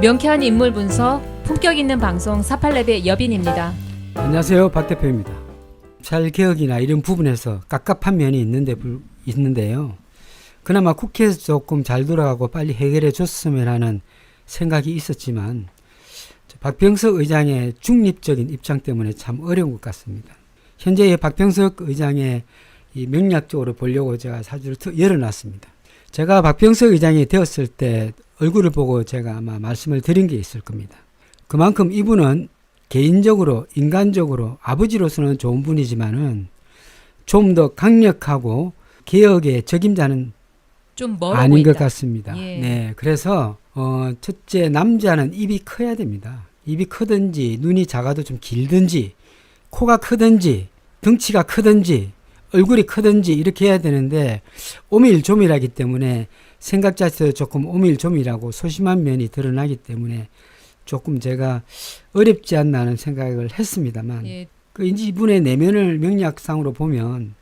명쾌한 인물 분석, 품격 있는 방송 사팔랩의 여빈입니다. 안녕하세요. 박 대표입니다. 잘 개혁이나 이런 부분에서 깝깝한 면이 있는데 불- 있는데요. 그나마 국회에서 조금 잘 돌아가고 빨리 해결해 줬으면 하는 생각이 있었지만 저 박병석 의장의 중립적인 입장 때문에 참 어려운 것 같습니다. 현재 박병석 의장의 이 명략적으로 보려고 제가 사주를 트- 열어놨습니다. 제가 박병석 의장이 되었을 때 얼굴을 보고 제가 아마 말씀을 드린 게 있을 겁니다. 그만큼 이분은 개인적으로 인간적으로 아버지로서는 좋은 분이지만은 좀 더 강력하고 개혁의 적임자는 좀 아닌. 것 같습니다. 예. 네, 그래서 어, 첫째 남자는 입이 커야 됩니다. 입이 크든지 눈이 작아도 좀 길든지 코가 크든지 덩치가 크든지 얼굴이 크든지 이렇게 해야 되는데 오밀조밀하기 때문에 생각 자체도 조금 오밀조밀하고 소심한 면이 드러나기 때문에 조금 제가 어렵지 않나 하는 생각을 했습니다만 예, 그 이분의 내면을 명리학상으로 보면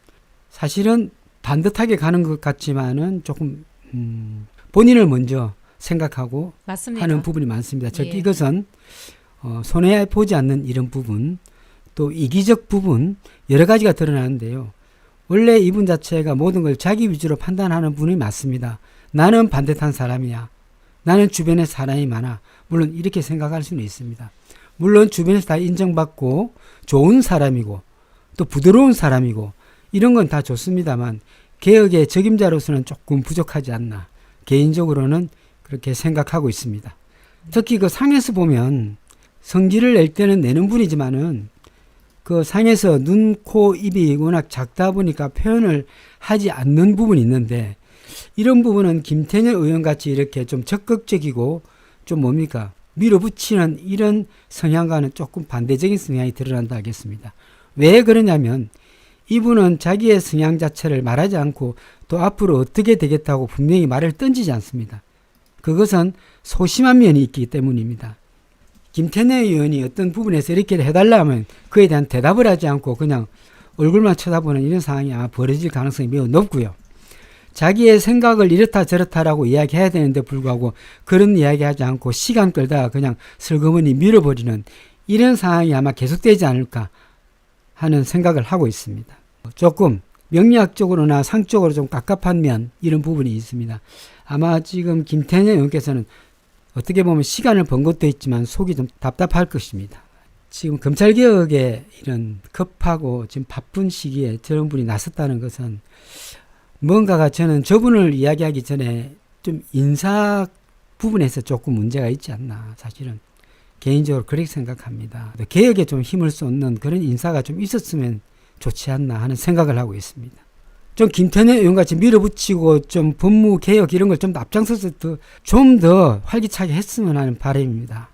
사실은 반듯하게 가는 것 같지만은 조금 음, 본인을 먼저 생각하고 맞습니다. 하는 부분이 많습니다. 즉 예. 이것은 어, 손해 보지 않는 이런 부분 또 이기적 부분 여러 가지가 드러나는데요. 원래 이분 자체가 모든 걸 자기 위주로 판단하는 분이 맞습니다. 나는 반듯한 사람이야. 나는 주변에 사람이 많아. 물론 이렇게 생각할 수는 있습니다. 물론 주변에서 다 인정받고 좋은 사람이고 또 부드러운 사람이고 이런 건 다 좋습니다만 개혁의 적임자로서는 조금 부족하지 않나. 개인적으로는 그렇게 생각하고 있습니다. 특히 그 상에서 보면 성질을 낼 때는 내는 분이지만은 그 상에서 눈, 코, 입이 워낙 작다 보니까 표현을 하지 않는 부분이 있는데 이런 부분은 김태년 의원 같이 이렇게 좀 적극적이고 좀 뭡니까 밀어붙이는 이런 성향과는 조금 반대적인 성향이 드러난다 하겠습니다. 왜 그러냐면 이분은 자기의 성향 자체를 말하지 않고 또 앞으로 어떻게 되겠다고 분명히 말을 던지지 않습니다. 그것은 소심한 면이 있기 때문입니다. 김태내 의원이 어떤 부분에서 이렇게 해달라 하면 그에 대한 대답을 하지 않고 그냥 얼굴만 쳐다보는 이런 상황이 아마 벌어질 가능성이 매우 높고요. 자기의 생각을 이렇다 저렇다라고 이야기해야 되는데 불구하고 그런 이야기 하지 않고 시간 끌다가 그냥 슬그머니 밀어버리는 이런 상황이 아마 계속되지 않을까 하는 생각을 하고 있습니다. 조금 명리학적으로나 상적으로 좀 깝깝한 면 이런 부분이 있습니다. 아마 지금 김태년 의원께서는 어떻게 보면 시간을 번 것도 있지만 속이 좀 답답할 것입니다. 지금 검찰개혁에 이런 급하고 지금 바쁜 시기에 저런 분이 나섰다는 것은 뭔가가 저는 저분을 이야기하기 전에 좀 인사 부분에서 조금 문제가 있지 않나 사실은 개인적으로 그렇게 생각합니다. 개혁에 좀 힘을 쏟는 그런 인사가 좀 있었으면 좋지 않나 하는 생각을 하고 있습니다. 좀 김태년 의원같이 밀어붙이고 좀 법무 개혁 이런 걸 좀 앞장서서 좀 더 활기차게 했으면 하는 바람입니다.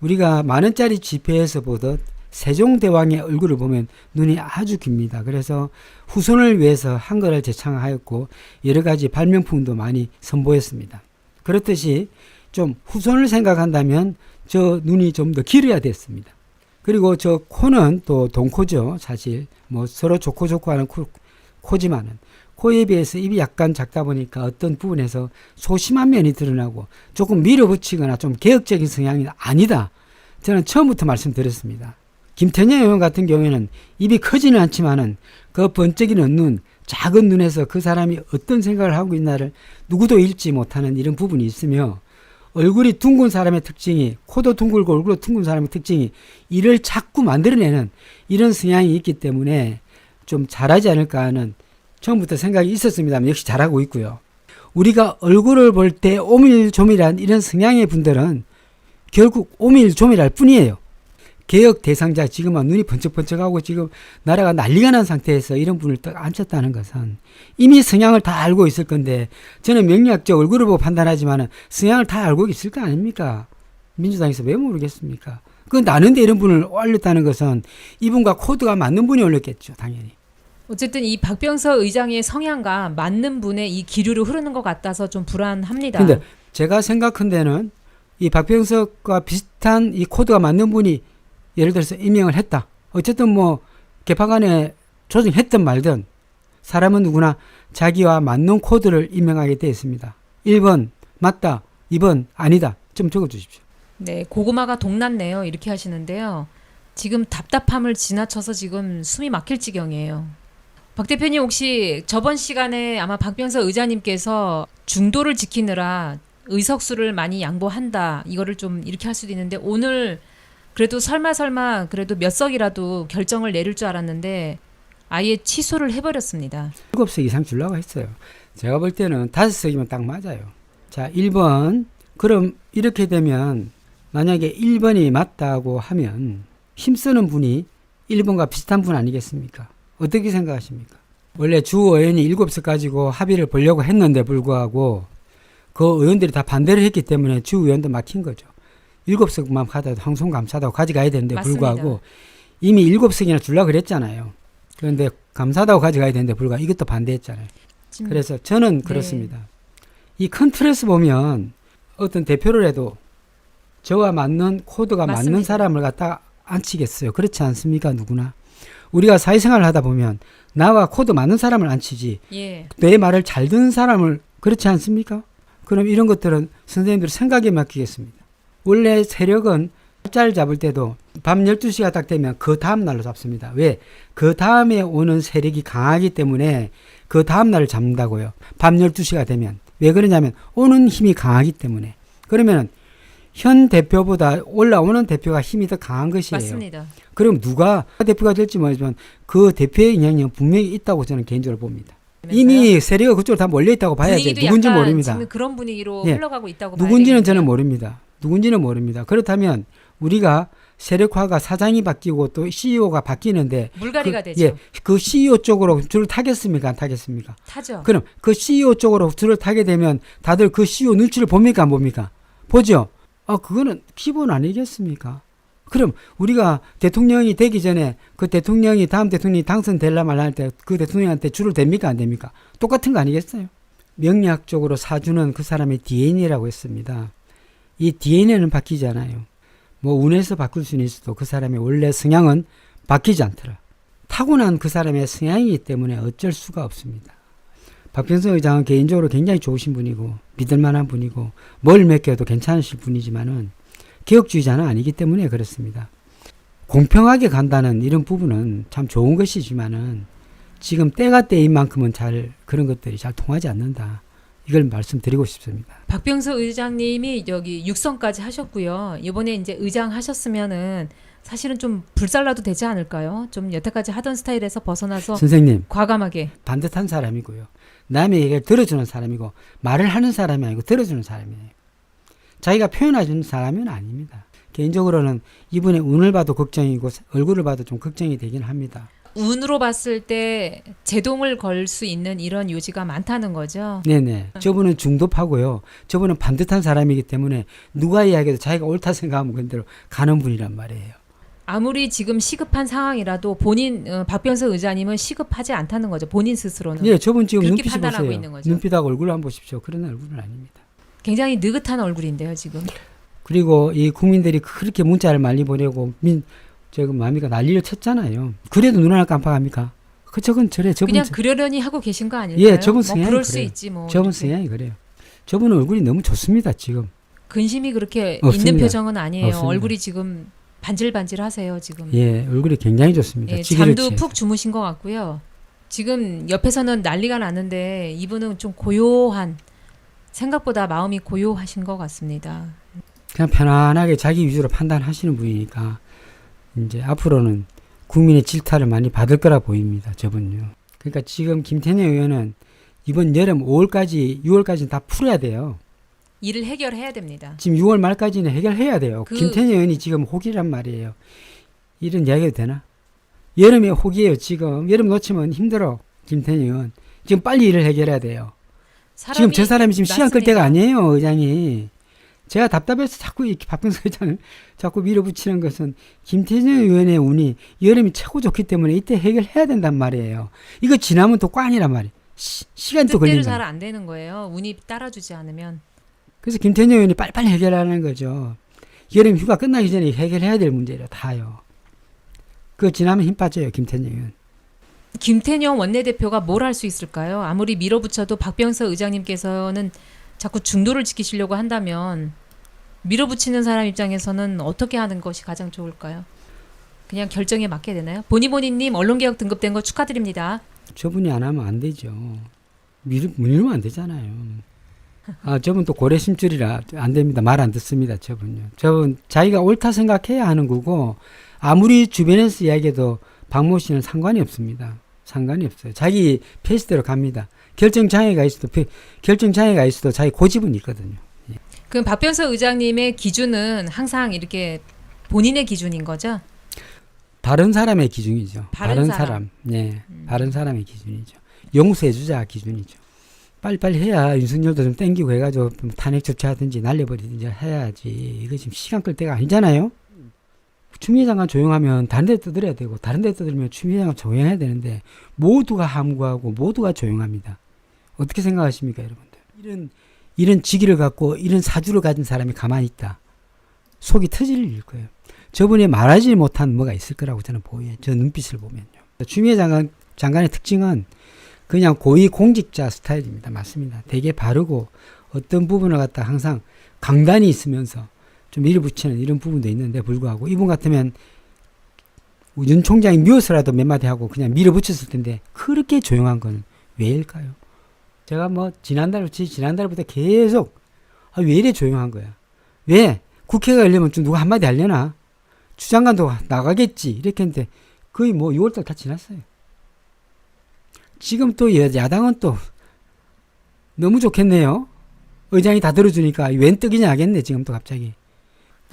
우리가 만 원짜리 지폐에서 보듯 세종대왕의 얼굴을 보면 눈이 아주 깁니다. 그래서 후손을 위해서 한글을 제창하였고 여러 가지 발명품도 많이 선보였습니다. 그렇듯이 좀 후손을 생각한다면 저 눈이 좀 더 길어야 됐습니다. 그리고 저 코는 또 동코죠. 사실 뭐 서로 좋고 좋고 하는 코, 코지만은 코에 비해서 입이 약간 작다 보니까 어떤 부분에서 소심한 면이 드러나고 조금 밀어붙이거나 좀 개혁적인 성향이 아니다. 저는 처음부터 말씀드렸습니다. 김태년 의원 같은 경우에는 입이 크지는 않지만은 그 번쩍이는 눈, 작은 눈에서 그 사람이 어떤 생각을 하고 있나를 누구도 읽지 못하는 이런 부분이 있으며 얼굴이 둥근 사람의 특징이 코도 둥글고 얼굴도 둥근 사람의 특징이 이를 자꾸 만들어내는 이런 성향이 있기 때문에 좀 잘하지 않을까 하는 처음부터 생각이 있었습니다만 역시 잘하고 있고요. 우리가 얼굴을 볼 때 오밀조밀한 이런 성향의 분들은 결국 오밀조밀할 뿐이에요. 개혁 대상자 지금은 눈이 번쩍번쩍하고 지금 나라가 난리가 난 상태에서 이런 분을 딱 앉혔다는 것은 이미 성향을 다 알고 있을 건데 저는 명리학적 얼굴을 보고 판단하지만 성향을 다 알고 있을 거 아닙니까? 민주당에서 왜 모르겠습니까? 그 나는데 이런 분을 올렸다는 것은 이분과 코드가 맞는 분이 올렸겠죠, 당연히. 어쨌든 이 박병서 의장의 성향과 맞는 분의 이 기류로 흐르는 것 같아서 좀 불안합니다. 근데 제가 생각한 데는 이 박병석과 비슷한 이 코드가 맞는 분이 예를 들어서 임명을 했다. 어쨌든 뭐 개파간에 조정했든 말든 사람은 누구나 자기와 맞는 코드를 임명하게 되어 있습니다. 1번 맞다. 2번 아니다. 좀 적어 주십시오. 네, 고구마가 동났네요. 이렇게 하시는데요. 지금 답답함을 지나쳐서 지금 숨이 막힐 지경이에요. 박 대표님 혹시 저번 시간에 아마 박병서 의장님께서 중도를 지키느라 의석수를 많이 양보한다 이거를 좀 이렇게 할 수도 있는데 오늘 그래도 설마 설마 그래도 몇 석이라도 결정을 내릴 줄 알았는데 아예 취소를 해버렸습니다. 일곱 석 이상 주려고 했어요. 제가 볼 때는 다섯 석이면 딱 맞아요. 자, 1번. 그럼 이렇게 되면 만약에 1번이 맞다고 하면 힘쓰는 분이 1번과 비슷한 분 아니겠습니까? 어떻게 생각하십니까? 원래 주 의원이 7석 가지고 합의를 보려고 했는데 불구하고 그 의원들이 다 반대를 했기 때문에 주 의원도 막힌 거죠. 7석만 가도 황송 감사다고 가져가야 되는데 맞습니다. 불구하고 이미 7석이나 주려고 그랬잖아요. 그런데 감사다고 가져가야 되는데 불구하고 이것도 반대했잖아요. 그래서 저는 네. 그렇습니다. 이큰 틀에서 보면 어떤 대표를 해도 저와 맞는 코드가 맞는 맞습니다. 사람을 갖다 앉히겠어요. 그렇지 않습니까? 누구나. 우리가 사회생활을 하다 보면 나와 코드 맞는 사람을 앉히지 예. 내 말을 잘 듣는 사람을 그렇지 않습니까? 그럼 이런 것들은 선생님들 생각에 맡기겠습니다. 원래 세력은 날짜를 잡을 때도 밤 12시가 딱 되면 그 다음 날로 잡습니다. 왜? 그 다음에 오는 세력이 강하기 때문에 그 다음 날을 잡는다고요. 밤 12시가 되면. 왜 그러냐면 오는 힘이 강하기 때문에. 그러면 현 대표보다 올라오는 대표가 힘이 더 강한 것이에요. 맞습니다. 그럼 누가 대표가 될지 모르지만 그 대표의 영향력은 분명히 있다고 저는 개인적으로 봅니다. 이미 세력이 그쪽으로 다 몰려 있다고 봐야지 누군지 모릅니다. 지금 그런 분위기로 예. 흘러가고 있다고 봐야 누군지는 저는. 모릅니다. 누군지는 모릅니다. 그렇다면 우리가 세력화가 사장이 바뀌고 또 CEO가 바뀌는데 물갈이가 그, 되죠. 예, 그 CEO 쪽으로 줄을 타겠습니까? 안 타겠습니까? 타죠. 그럼 그 CEO 쪽으로 줄을 타게 되면 다들 그 CEO 눈치를 봅니까? 안 봅니까? 보죠. 아, 그거는 기본 아니겠습니까? 그럼 우리가 대통령이 되기 전에 그 대통령이 다음 대통령이 당선될라 말라 할 때 그 대통령한테 줄을 댑니까? 안 됩니까? 똑같은 거 아니겠어요? 명리학적으로 사주는 그 사람의 DNA라고 했습니다. 이 DNA는 바뀌지 않아요. 뭐 운에서 바꿀 수는 있어도 그 사람의 원래 성향은 바뀌지 않더라. 타고난 그 사람의 성향이기 때문에 어쩔 수가 없습니다. 박병석 의장은 개인적으로 굉장히 좋으신 분이고 믿을 만한 분이고 뭘 맡겨도 괜찮으실 분이지만은 개혁주의자는 아니기 때문에 그렇습니다. 공평하게 간다는 이런 부분은 참 좋은 것이지만은 지금 때가 때인 만큼은 잘 그런 것들이 잘 통하지 않는다. 이걸 말씀드리고 싶습니다. 박병서 의장님이 여기 육성까지 하셨고요. 이번에 이제 의장 하셨으면은 사실은 좀 불살라도 되지 않을까요? 좀 여태까지 하던 스타일에서 벗어나서 선생님 과감하게 반듯한 사람이고요. 남의 얘기를 들어주는 사람이고 말을 하는 사람이 아니고 들어주는 사람이에요. 자기가 표현해주는 사람은 아닙니다. 개인적으로는 이분의 운을 봐도 걱정이고 얼굴을 봐도 좀 걱정이 되긴 합니다. 운으로 봤을 때 제동을 걸 수 있는 이런 요지가 많다는 거죠. 네네. 저분은 중도파고요. 저분은 반듯한 사람이기 때문에 누가 이야기해도 자기가 옳다 생각하면 그대로 가는 분이란 말이에요. 아무리 지금 시급한 상황이라도 본인 어, 박병서 의장님은 시급하지 않다는 거죠. 본인 스스로는 예, 저분 지금 그렇게 눈빛이 판단하고 보세요. 있는 거죠. 눈빛하고 얼굴 한번 보십시오. 그런 얼굴은 아닙니다. 굉장히 느긋한 얼굴인데요, 지금. 그리고 이 국민들이 그렇게 문자를 많이 보내고 민 저거 뭡니까 난리를 쳤잖아요. 그래도 눈 하나 깜빡합니까? 그 저건 저래 저분 그냥 저- 그러려니 하고 계신 거 아닐까요? 예, 저분 뭐 성향이 그럴 수 그래요. 있지 뭐. 저분 이렇게. 성향이 그래요. 저분 얼굴이 너무 좋습니다 지금. 근심이 그렇게 없습니다. 있는 표정은 아니에요. 없습니다. 얼굴이 지금 반질반질하세요, 지금. 예, 얼굴이 굉장히 좋습니다. 예, 잠도 취해서. 푹 주무신 것 같고요. 지금 옆에서는 난리가 나는데 이분은 좀 고요한 생각보다 마음이 고요하신 것 같습니다. 그냥 편안하게 자기 위주로 판단하시는 분이니까 이제 앞으로는 국민의 질타를 많이 받을 거라 보입니다. 저분요. 그러니까 지금 김태년 의원은 이번 여름 5월까지 6월까지는 다 풀어야 돼요. 일을 해결해야 됩니다. 지금 6월 말까지는 해결해야 돼요. 그- 김태년 의원이 지금 호기란 말이에요. 이런 이야기도 되나? 여름에 호기예요. 지금 여름 놓치면 힘들어. 김태년 의원. 지금 빨리 일을 해결해야 돼요. 지금 저 사람이 지금 시간 끌 맞습니다. 때가 아니에요, 의장이. 제가 답답해서 자꾸 이렇게 박병서 의장을 자꾸 밀어붙이는 것은 김태년 의원의 운이 여름이 최고 좋기 때문에 이때 해결해야 된단 말이에요. 이거 지나면 또 꽝이란 말이에요. 시, 뜻대로 걸린다. 잘안 되는 거예요. 운이 따라주지 않으면. 그래서 김태년 의원이 빨리빨리 해결하는 거죠. 여름 휴가 끝나기 전에 해결해야 될 문제를 다요. 그거 지나면 힘 빠져요, 김태년 의원. 김태년 원내대표가 뭘 할 수 있을까요? 아무리 밀어붙여도 박병서 의장님께서는 자꾸 중도를 지키시려고 한다면 밀어붙이는 사람 입장에서는 어떻게 하는 것이 가장 좋을까요? 그냥 결정에 맡게 되나요? 보니보니님 언론개혁 등급된 거 축하드립니다. 저분이 안 하면 안 되죠. 밀, 밀면 안 되잖아요. 아, 저분 또 고래심줄이라 안 됩니다. 말 안 듣습니다. 저분요. 저분 자기가 옳다 생각해야 하는 거고 아무리 주변에서 이야기해도 박모 씨는 상관이 없습니다. 상관이 없어요. 자기 페이스대로 갑니다. 결정 장애가 있어도 페- 결정 장애가 있어도 자기 고집은 있거든요. 그럼 박변서 의장님의 기준은 항상 이렇게 본인의 기준인 거죠? 바른 사람의 기준이죠. 바른 바른, 사람. 사람. 네. 바른 사람의 기준이죠. 용서해주자 기준이죠. 빨리빨리 해야 윤석열도 좀 땡기고 해가지고 좀 탄핵 조치하든지 날려버리든지 해야지. 이거 지금 시간 끌 때가 아니잖아요. 추미애 장관 조용하면 다른 데 떠들어야 되고 다른 데 떠들면 추미애 장관 조용해야 되는데 모두가 함구하고 모두가 조용합니다. 어떻게 생각하십니까 여러분들? 이런 이런 직위를 갖고 이런 사주를 가진 사람이 가만히 있다. 속이 터질 거예요. 저분이 말하지 못한 뭐가 있을 거라고 저는 보여요. 저 눈빛을 보면요. 추미애 장관, 장관의 특징은 그냥 고위 공직자 스타일입니다. 맞습니다. 되게 바르고 어떤 부분을 갖다 항상 강단이 있으면서 좀 밀어붙이는 이런 부분도 있는데 불구하고 이분 같으면 윤 총장이 미워서라도 몇 마디 하고 그냥 밀어붙였을 텐데 그렇게 조용한 건 왜일까요? 제가 뭐 지난달, 지- 지난달부터 계속 아, 왜 이래 조용한 거야? 왜? 국회가 열리면 좀 누가 한마디 하려나? 주장관도 나가겠지. 이렇게 했는데 거의 뭐 6월달 다 지났어요. 지금 또 여- 야당은 또 너무 좋겠네요. 의장이 다 들어주니까 웬 떡이냐 하겠네. 지금 또 갑자기.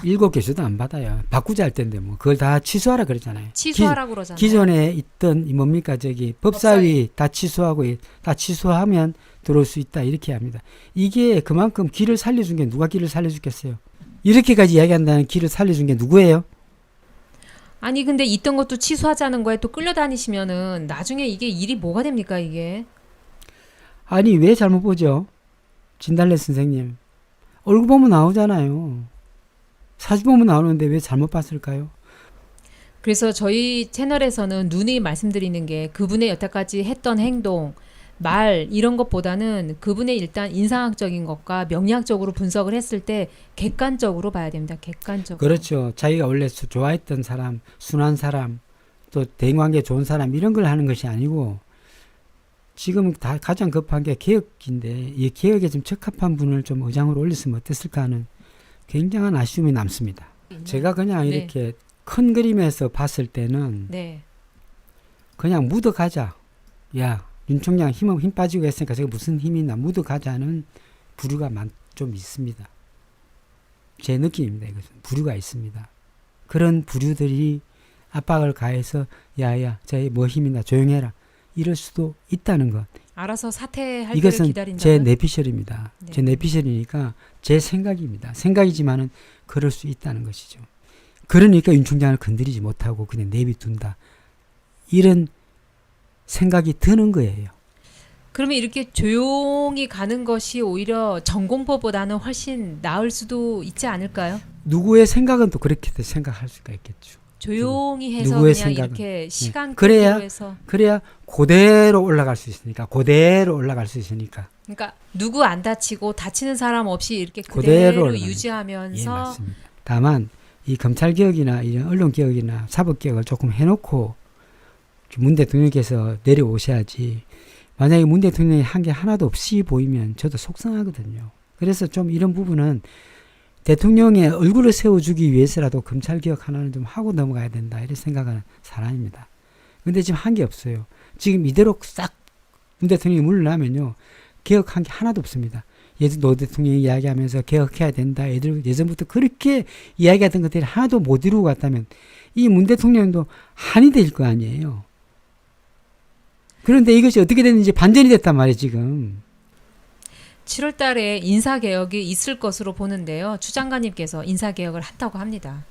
일곱 개수도 안 받아요. 바꾸자 할 텐데 뭐 그걸 다 취소하라 그러잖아요. 취소하라고 그러잖아요. 기, 전에 있던 이 뭡니까 저기 법사위 다 취소하고 이- 다 취소하면 들어올 수 있다 이렇게 합니다. 이게 그만큼 길을 살려준 게 누가 길을 살려주겠어요? 이렇게까지 이야기한다는 길을 살려준 게 누구예요? 아니 근데 있던 것도 취소하자는 거에 또 끌려다니시면은 나중에 이게 일이 뭐가 됩니까 이게? 아니 왜 잘못 보죠? 진달래 선생님 얼굴 보면 나오잖아요. 사진 보면 나오는데 왜 잘못 봤을까요? 그래서 저희 채널에서는 누누이 말씀드리는 게 그분의 여태까지 했던 행동, 말 이런 것보다는 그분의 일단 인상학적인 것과 명리학적으로 분석을 했을 때 객관적으로 봐야 됩니다. 객관적으로. 그렇죠. 자기가 원래 수- 좋아했던 사람, 순한 사람, 또 대인관계 좋은 사람 이런 걸 하는 것이 아니고 지금 다 가장 급한 게 개혁인데 이 개혁에 좀 적합한 분을 좀 의장으로 올렸으면 어땠을까 하는 굉장한 아쉬움이 남습니다. 제가 그냥 네. 이렇게 큰 그림에서 봤을 때는 네. 그냥 묻어가자. 야, 윤 총장 힘, 힘 빠지고 했으니까 제가 무슨 힘이 있나 묻어가자는 부류가 많, 좀 있습니다. 제 느낌입니다. 이것은 부류가 있습니다. 그런 부류들이 압박을 가해서 야야, 저뭐 힘이 나 조용해라. 이럴 수도 있다는 것. 알아서 사퇴할 때를 이것은 기다린다. 제 내피셜입니다. 네. 제 내피셜이니까 제 생각입니다. 생각이지만은 그럴 수 있다는 것이죠. 그러니까 윤 총장을 건드리지 못하고 그냥 내비둔다. 이런 생각이 드는 거예요. 그러면 이렇게 조용히 가는 것이 오히려 전공법보다는 훨씬 나을 수도 있지 않을까요? 누구의 생각은 또 그렇게 생각할 수가 있겠죠. 조용히 해서 누구의 그냥 생각은. 이렇게 시간 그래야- 끌기로 해서 그래야 그대로 올라갈 수 있으니까 그대로 올라갈 수 있으니까 그러니까 누구 안 다치고 다치는 사람 없이 이렇게 그대로 예 유지하면서 맞습니다. 다만 이 검찰 개혁이나 이런 언론 개혁이나 사법 개혁을 조금 해놓고 문 대통령께서 내려오셔야지 만약에 문 대통령이 한 게 하나도 없이 보이면 저도 속상하거든요. 그래서 좀 이런 부분은 대통령의 얼굴을 세워주기 위해서라도 검찰 개혁 하나는 좀 하고 넘어가야 된다 이런 생각하는 사람입니다. 근데 지금 한 게 없어요. 지금 이대로 싹 문 대통령이 물러나면요 개혁한 게 하나도 없습니다. 예전 노 대통령이 이야기하면서 개혁해야 된다. 애들 예전부터 그렇게 이야기하던 것들이 하나도 못 이루고 갔다면 이 문 대통령도 한이 될 거 아니에요. 그런데 이것이 어떻게 됐는지 반전이 됐단 말이에요, 지금. 7월 달에 인사 개혁이 있을 것으로 보는데요. 추 장관님께서 인사 개혁을 한다고 합니다.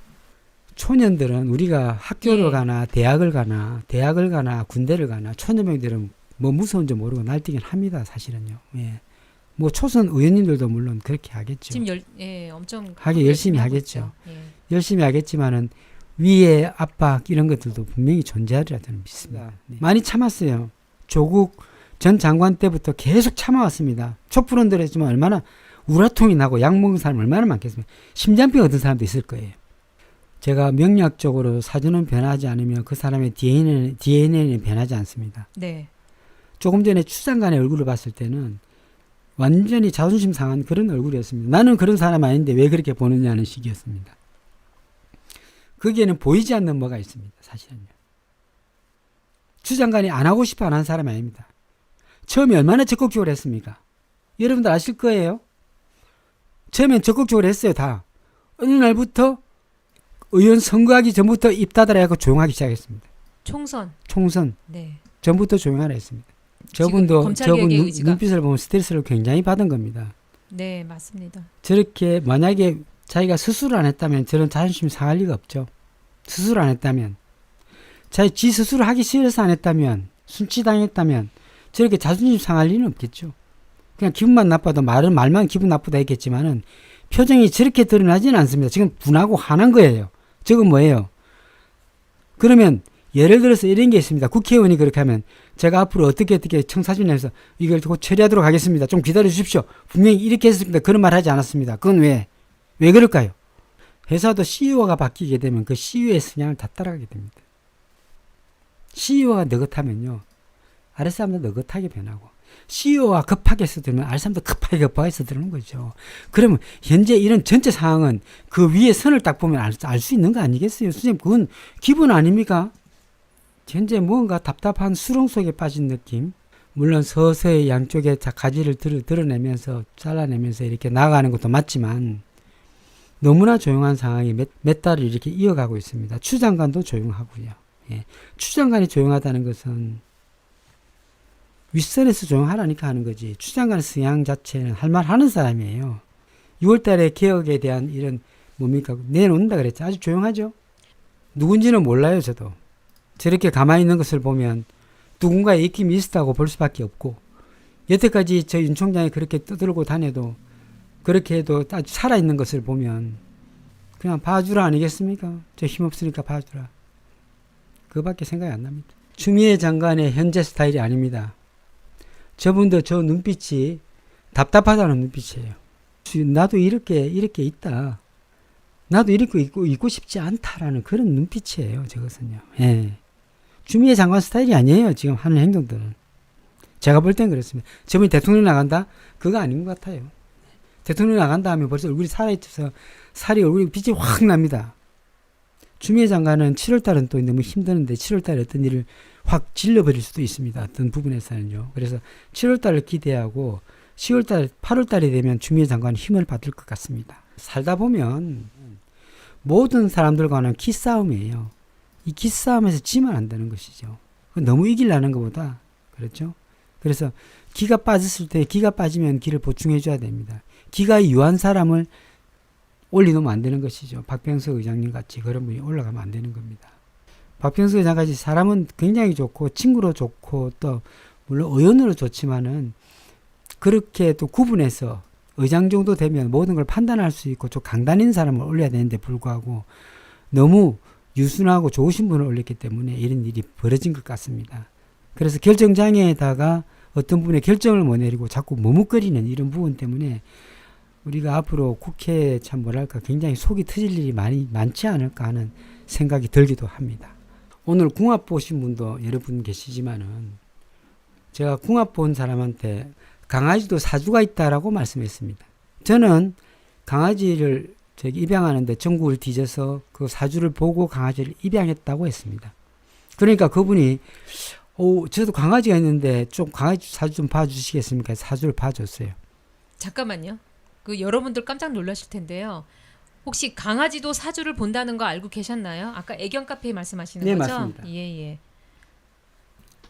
초년들은 우리가 학교를 예. 가나 대학을 가나 대학을 가나 군대를 가나 초년병들은 뭐 무서운지 모르고 날뛰긴 합니다, 사실은요. 예. 뭐 초선 의원님들도 물론 그렇게 하겠죠. 지금 열, 예, 엄청 하기 열심히 하겠죠. 예. 열심히 하겠지만은 위의 압박 이런 것들도 분명히 존재하리라 저는 믿습니다. 네. 많이 참았어요. 조국 전 장관 때부터 계속 참아왔습니다. 촛불원들 했지만 얼마나 우라통이 나고 약 먹은 사람 얼마나 많겠습니까? 심장병 얻은 사람도 있을 거예요. 제가 명약적으로 사주는 변하지 않으면 그 사람의 DNA는, DNA는 변하지 않습니다. 네. 조금 전에 추장관의 얼굴을 봤을 때는 완전히 자존심 상한 그런 얼굴이었습니다. 나는 그런 사람 아닌데 왜 그렇게 보느냐는 식이었습니다. 거기에는 보이지 않는 뭐가 있습니다. 사실은요. 추장관이 안 하고 싶어 안 한 사람이 아닙니다. 처음에 얼마나 적극적으로 했습니까? 여러분들 아실 거예요. 처음엔 적극적으로 했어요, 다. 어느 날부터 의원 선거하기 전부터 입 닫아라 하고 조용하기 시작했습니다. 총선. 총선 네. 전부터 조용하라 했습니다. 저분도 저분 눈, 눈빛을 보면 스트레스를 굉장히 받은 겁니다. 네, 맞습니다. 저렇게 만약에 자기가 스스로 안 했다면 저런 자존심이 상할 리가 없죠. 스스로 안 했다면 자기 지 스스로 하기 싫어서 안 했다면 순치당했다면 저렇게 자존심 상할 리는 없겠죠. 그냥 기분만 나빠도 말은 말만 기분 나쁘다 했겠지만은 표정이 저렇게 드러나지는 않습니다. 지금 분하고 화난 거예요. 저건 뭐예요? 그러면 예를 들어서 이런 게 있습니다. 국회의원이 그렇게 하면 제가 앞으로 어떻게 어떻게 청사진 내서 이걸 곧 처리하도록 하겠습니다. 좀 기다려 주십시오. 분명히 이렇게 했습니다. 그런 말 하지 않았습니다. 그건 왜? 왜 그럴까요? 회사도 CEO가 바뀌게 되면 그 CEO의 성향을 다 따라가게 됩니다. CEO가 느긋하면요. 아래 사람도 느긋하게 변하고 CEO가 급하게 서들면 아래 사람도 급하게 급하게 서드는 거죠. 그러면 현재 이런 전체 상황은 그 위에 선을 딱 보면 알수 있는 거 아니겠어요? 선생님 그건 기분 아닙니까? 현재 뭔가 답답한 수렁 속에 빠진 느낌. 물론 서서히 양쪽에 자- 가지를 들, 드러내면서 잘라내면서 이렇게 나아가는 것도 맞지만 너무나 조용한 상황이 몇, 몇 달을 이렇게 이어가고 있습니다. 추장관도 조용하고요. 예. 추장관이 조용하다는 것은 윗선에서 조용하라니까 하는 거지. 추장관 성향 자체는 할 말 하는 사람이에요. 6월 달에 개혁에 대한 이런 뭡니까? 내놓는다 그랬죠. 아주 조용하죠. 누군지는 몰라요, 저도. 저렇게 가만히 있는 것을 보면 누군가의 입김이 있었다고 볼 수밖에 없고 여태까지 저 윤 총장이 그렇게 떠들고 다녀도 그렇게 해도 아주 살아있는 것을 보면 그냥 봐주라 아니겠습니까? 저 힘없으니까 봐주라. 그밖에 생각이 안 납니다. 추미애 장관의 현재 스타일이 아닙니다. 저분도 저 눈빛이 답답하다는 눈빛이에요. 나도 이렇게 이렇게 있다. 나도 이렇게 있고, 있고 싶지 않다라는 그런 눈빛이에요. 저것은요. 예. 주미애 장관 스타일이 아니에요. 지금 하는 행동들은. 제가 볼 땐 그렇습니다. 저분이 대통령 나간다? 그거 아닌 것 같아요. 대통령 나간다 하면 벌써 얼굴이 살아있어서 살이 얼굴이 빛이 확 납니다. 주미애 장관은 7월 달은 또 너무 힘드는데 7월 달에 어떤 일을 확 질러버릴 수도 있습니다. 어떤 부분에서는요. 그래서 7월 달을 기대하고 10월 달, 8월 달이 되면 주미애 장관 힘을 받을 것 같습니다. 살다 보면 모든 사람들과는 기싸움이에요. 이 기싸움에서 지면 안 되는 것이죠. 너무 이기려는 것보다 그렇죠. 그래서 기가 빠졌을 때 기가 빠지면 기를 보충해 줘야 됩니다. 기가 유한 사람을 올리놓으면 안 되는 것이죠. 박병석 의장님 같이 그런 분이 올라가면 안 되는 겁니다. 박병석 의장 같이 사람은 굉장히 좋고 친구로 좋고 또 물론 의원으로 좋지만은 그렇게 또 구분해서 의장 정도 되면 모든 걸 판단할 수 있고 좀 강단 있는 사람을 올려야 되는데 불구하고 너무 유순하고 좋으신 분을 올렸기 때문에 이런 일이 벌어진 것 같습니다. 그래서 결정장애에다가 어떤 분의 결정을 못 내리고 자꾸 머뭇거리는 이런 부분 때문에 우리가 앞으로 국회에 참 뭐랄까 굉장히 속이 터질 일이 많이 많지 않을까 하는 생각이 들기도 합니다. 오늘 궁합 보신 분도 여러분 계시지만은 제가 궁합 본 사람한테 강아지도 사주가 있다라고 말씀했습니다. 저는 강아지를 저기 입양하는데 전국을 뒤져서 그 사주를 보고 강아지를 입양했다고 했습니다. 그러니까 그분이 오, 저도 강아지가 있는데 좀 강아지 사주 좀 봐주시겠습니까? 사주를 봐줬어요. 잠깐만요. 그 여러분들 깜짝 놀라실 텐데요. 혹시 강아지도 사주를 본다는 거 알고 계셨나요? 아까 애견 카페 말씀하시는 네, 거죠? 맞습니다. 예, 예.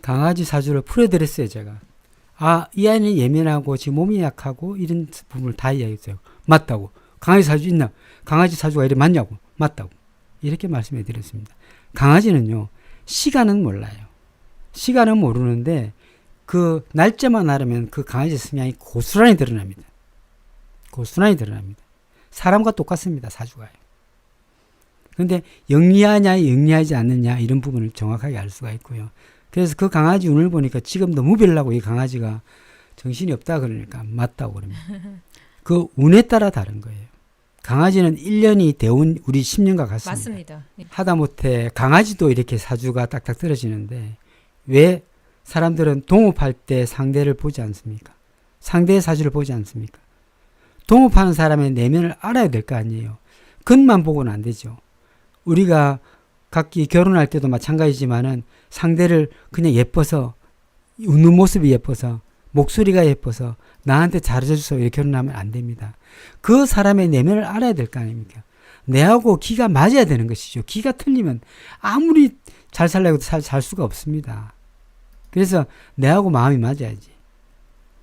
강아지 사주를 풀어드렸어요, 제가. 아, 이 아이는 예민하고 지금 몸이 약하고 이런 부분을 다 이야기했어요. 맞다고. 강아지 사주 있나? 강아지 사주가 이래 맞냐고. 맞다고. 이렇게 말씀해 드렸습니다. 강아지는요, 시간은 몰라요. 시간은 모르는데 그 날짜만 알으면 그 강아지 성향이 고스란히 드러납니다. 고스란히 드러납니다. 사람과 똑같습니다, 사주가요. 근데 영리하냐, 영리하지 않느냐 이런 부분을 정확하게 알 수가 있고요. 그래서 그 강아지 운을 보니까 지금 너무 별나고 이 강아지가 정신이 없다 그러니까 맞다고 그럽니다. 그 운에 따라 다른 거예요. 강아지는 1년이 대운 우리 10년과 같습니다. 맞습니다. 예. 하다못해 강아지도 이렇게 사주가 딱딱 떨어지는데 왜 사람들은 동업할 때 상대를 보지 않습니까? 상대의 사주를 보지 않습니까? 동업하는 사람의 내면을 알아야 될 거 아니에요. 겉만 보고는 안 되죠. 우리가 각기 결혼할 때도 마찬가지지만은 상대를 그냥 예뻐서 웃는 모습이 예뻐서 목소리가 예뻐서 나한테 잘해줘서 결혼하면 안 됩니다. 그 사람의 내면을 알아야 될 거 아닙니까? 내하고 기가 맞아야 되는 것이죠. 기가 틀리면 아무리 잘 살려고 살, 살 수가 없습니다. 그래서 내하고 마음이 맞아야지.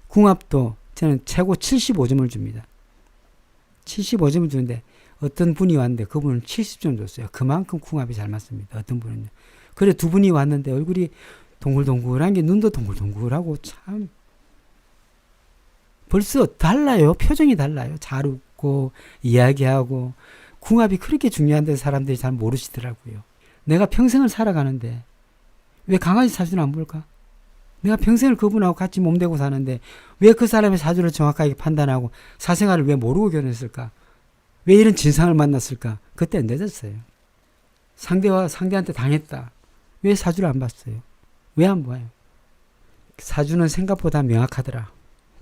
궁합도 저는 최고 75점을 줍니다. 75점을 주는데 어떤 분이 왔는데 그분은 70점 줬어요. 그만큼 궁합이 잘 맞습니다. 어떤 분은요. 그래 두 분이 왔는데 얼굴이 동글동글한 게 눈도 동글동글하고 참 벌써 달라요. 표정이 달라요. 잘 웃고 이야기하고 궁합이 그렇게 중요한데 사람들이 잘 모르시더라고요. 내가 평생을 살아가는데 왜 강아지 사주는 안 볼까? 내가 평생을 그분하고 같이 몸대고 사는데 왜 그 사람의 사주를 정확하게 판단하고 사생활을 왜 모르고 결혼했을까? 왜 이런 진상을 만났을까? 그때 늦었어요. 상대와 상대한테 당했다. 왜 사주를 안 봤어요? 왜 안 봐요? 사주는 생각보다 명확하더라.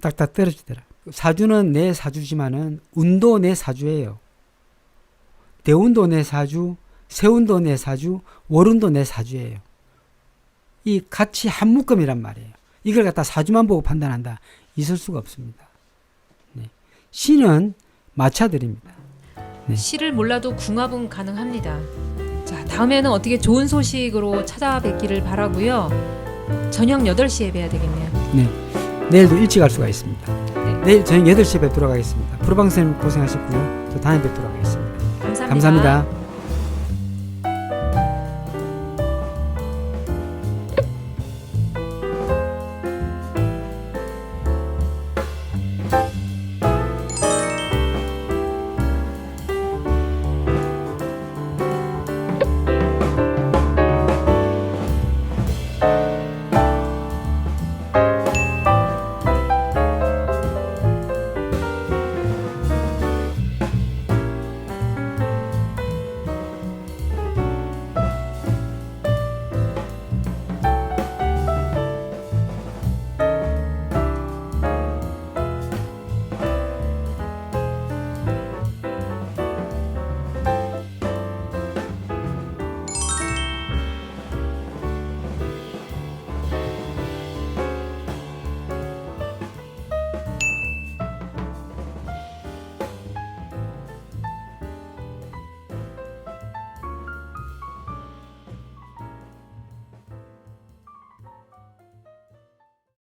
딱딱 떨어지더라. 사주는 내 사주지만은 운도 내 사주예요. 대운도 내 사주, 세운도 내 사주, 월운도 내 사주예요. 이 같이 한 묶음이란 말이에요. 이걸 갖다 사주만 보고 판단한다. 있을 수가 없습니다. 네. 신은 마차들입니다. 네. 시를 몰라도 궁합은 가능합니다. 자, 다음에는 어떻게 좋은 소식으로 찾아뵙기를 바라고요. 저녁 8시에 뵈야 되겠네요. 내일도 일찍 갈 수가 있습니다. 네. 내일 저녁 8시에 뵙도록 하겠습니다. 프로방 선생님 고생하셨고요. 저 다음에 뵙도록 하겠습니다. 감사합니다. 감사합니다.